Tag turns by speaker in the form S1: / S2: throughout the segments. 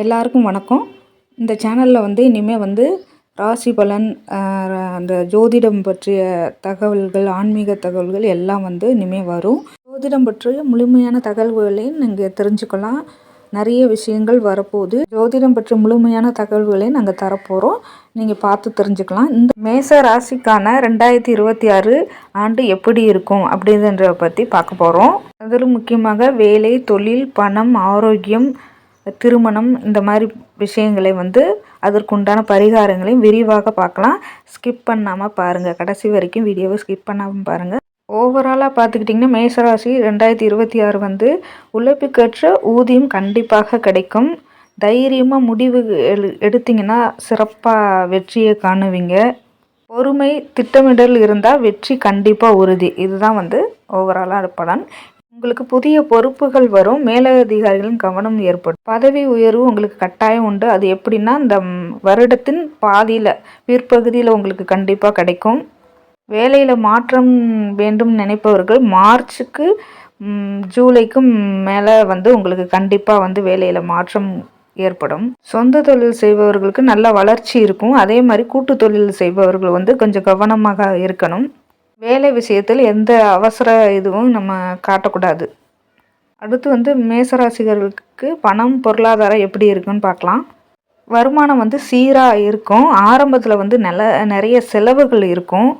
S1: எல்லாருக்கும் வணக்கம். இந்த சேனலில் வந்து இனிமேல் வந்து ராசி பலன் அந்த ஜோதிடம் பற்றிய தகவல்கள் ஆன்மீக தகவல்கள் எல்லாம் வந்து இனிமேல் வரும். ஜோதிடம் பற்றிய முழுமையான தகவல்களையும் நீங்கள் தெரிஞ்சுக்கலாம். நிறைய விஷயங்கள் வரப்போகுது. ஜோதிடம் பற்றிய முழுமையான தகவல்களையும் நாங்கள் தரப்போகிறோம் நீங்கள் பார்த்து தெரிஞ்சுக்கலாம். இந்த மேச ராசிக்கான ரெண்டாயிரத்தி இருபத்தி ஆறு ஆண்டு எப்படி இருக்கும் அப்படின்றத பற்றி பார்க்க போகிறோம் அதில் முக்கியமாக வேலை தொழில் பணம் ஆரோக்கியம் திருமணம் இந்த மாதிரி விஷயங்களை வந்து அதற்குண்டான பரிகாரங்களையும் விரிவாக பார்க்கலாம். ஸ்கிப் பண்ணாமல் பாருங்கள் கடைசி வரைக்கும் வீடியோவை ஸ்கிப் பண்ணாமல் பாருங்கள் ஓவராலாக பார்த்துக்கிட்டிங்கன்னா மேசராசி ரெண்டாயிரத்தி இருபத்தி ஆறு வந்து உழைப்புக்கேற்ற ஊதியம் கண்டிப்பாக கிடைக்கும். தைரியமாக முடிவு எடுத்திங்கன்னா சிறப்பாக வெற்றியை காணுவீங்க. பொறுமை திட்டமிடல் இருந்தால் வெற்றி கண்டிப்பாக உறுதி. இதுதான் வந்து ஓவராலாக பலன் உங்களுக்கு புதிய பொறுப்புகள் வரும் மேலதிகாரிகளின் கவனம் ஏற்படும். பதவி உயர்வு உங்களுக்கு கட்டாயம் உண்டு. அது எப்படின்னா இந்த வருடத்தின் பாதியில் பிற்பகுதியில் உங்களுக்கு கண்டிப்பாக கிடைக்கும். வேலையில் மாற்றம் வேண்டும் நினைப்பவர்கள் மார்ச்சுக்கு ஜூலைக்கும் மேலே வந்து உங்களுக்கு கண்டிப்பாக வந்து வேலையில் மாற்றம் ஏற்படும். சொந்த தொழில் செய்பவர்களுக்கு நல்ல வளர்ச்சி இருக்கும். அதே மாதிரி கூட்டு தொழில் செய்பவர்கள் வந்து கொஞ்சம் கவனமாக இருக்கணும். வேலை விஷயத்தில் எந்த அவசர இதுவும் நம்ம காட்டக்கூடாது. அடுத்து வந்து மேசராசிகர்களுக்கு பணம் பொருளாதாரம் எப்படி இருக்குன்னு பார்க்கலாம். வருமானம் வந்து சீராக இருக்கும். ஆரம்பத்தில் வந்து நல்ல நிறைய செலவுகள் இருக்கும்.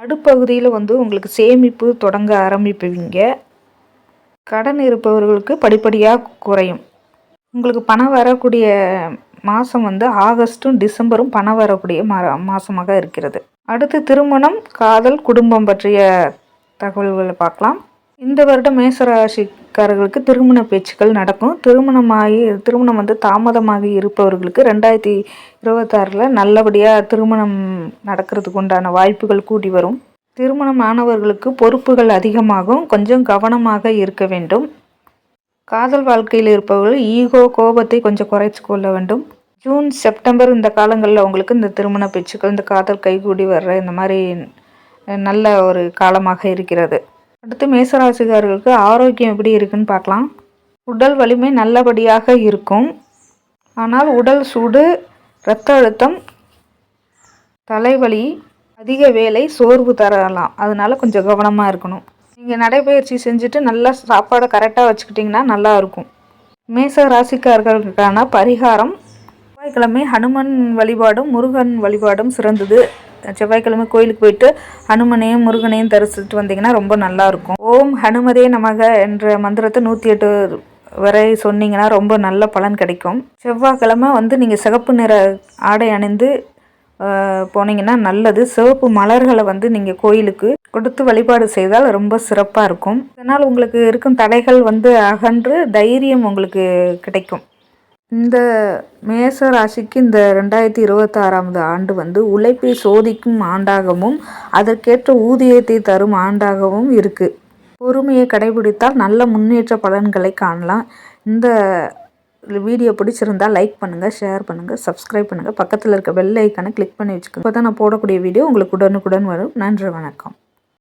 S1: நடுப்பகுதியில் வந்து உங்களுக்கு சேமிப்பு தொடங்க ஆரம்பிப்பீங்க. கடன் இருப்பவர்களுக்கு படிப்படியாக குறையும். உங்களுக்கு பணம் வரக்கூடிய மாதம் வந்து ஆகஸ்ட்டும் டிசம்பரும் பணம் வரக்கூடிய மா மாதமாக இருக்கிறது. அடுத்து திருமணம் காதல் குடும்பம் பற்றிய தகவல்களை பார்க்கலாம். இந்த வருடம் மேசராசிக்காரர்களுக்கு திருமண பேச்சுக்கள் நடக்கும். திருமணமாகி திருமணம் வந்து தாமதமாகி இருப்பவர்களுக்கு ரெண்டாயிரத்தி இருபத்தாறில் நல்லபடியாக திருமணம் நடக்கிறதுக்கு உண்டான வாய்ப்புகள் கூடி வரும். திருமணம் ஆனவர்களுக்கு பொறுப்புகள் அதிகமாகும். கொஞ்சம் கவனமாக இருக்க வேண்டும். காதல் வாழ்க்கையில் இருப்பவர்கள் ஈகோ கோபத்தை கொஞ்சம் குறைச்சி கொள்ள வேண்டும். ஜூன் செப்டம்பர் இந்த காலங்களில் அவங்களுக்கு இந்த திருமண பேச்சுக்கள் இந்த காதல் கைகூடி வர்ற இந்த மாதிரி நல்ல ஒரு காலமாக இருக்கிறது. அடுத்து மேசராசிகாரர்களுக்கு ஆரோக்கியம் எப்படி இருக்குன்னு பார்க்கலாம். உடல் வலிமை நல்லபடியாக இருக்கும். ஆனால் உடல் சூடு இரத்த அழுத்தம் தலைவலி அதிக வேலை சோர்வு தரலாம். அதனால் கொஞ்சம் கவனமாக இருக்கணும். நீங்கள் நடைபயிற்சி செஞ்சுட்டு நல்லா சாப்பாடை கரெக்டாக வச்சுக்கிட்டிங்கன்னா நல்லா இருக்கும். மேச ராசிக்காரர்களுக்கான பரிகாரம் செவ்வாய்க்கிழமை ஹனுமன் வழிபாடும் முருகன் வழிபாடும் சிறந்தது. செவ்வாய்க்கிழமை கோயிலுக்கு போயிட்டு ஹனுமனையும் முருகனையும் தரிசிட்டு வந்தீங்கன்னா ரொம்ப நல்லாயிருக்கும் ஓம் ஹனுமதே நமக என்ற மந்திரத்தை நூற்றி எட்டு வரை சொன்னீங்கன்னா ரொம்ப நல்ல பலன் கிடைக்கும். செவ்வாய்க்கிழமை வந்து நீங்கள் சிகப்பு நிற ஆடை அணிந்து போனீங்கன்னா நல்லது. சிவப்பு மலர்களை வந்து நீங்கள் கோயிலுக்கு கொடுத்து வழிபாடு செய்தால் ரொம்ப சிறப்பாக இருக்கும். இதனால் உங்களுக்கு இருக்கும் தடைகள் வந்து அகன்று தைரியம் உங்களுக்கு கிடைக்கும். இந்த மேச ராசிக்கு இந்த ரெண்டாயிரத்தி இருபத்தாறாவது ஆண்டு வந்து உழைப்பை சோதிக்கும் ஆண்டாகவும் அதற்கேற்ற ஊதியத்தை தரும் ஆண்டாகவும் இருக்குது பொறுமையை கடைபிடித்தால் நல்ல முன்னேற்ற பலன்களை காணலாம். இந்த வீடியோ பிடிச்சிருந்தால் லைக் பண்ணுங்கள் ஷேர் பண்ணுங்கள் சப்ஸ்கிரைப் பண்ணுங்கள் பக்கத்தில் இருக்க பெல் ஐக்கானை கிளிக் பண்ணி வச்சுக்கோங்க. இப்போ தான் நான் போடக்கூடிய வீடியோ உங்களுக்கு உடனுக்குடன் வரும். நன்றி வணக்கம்.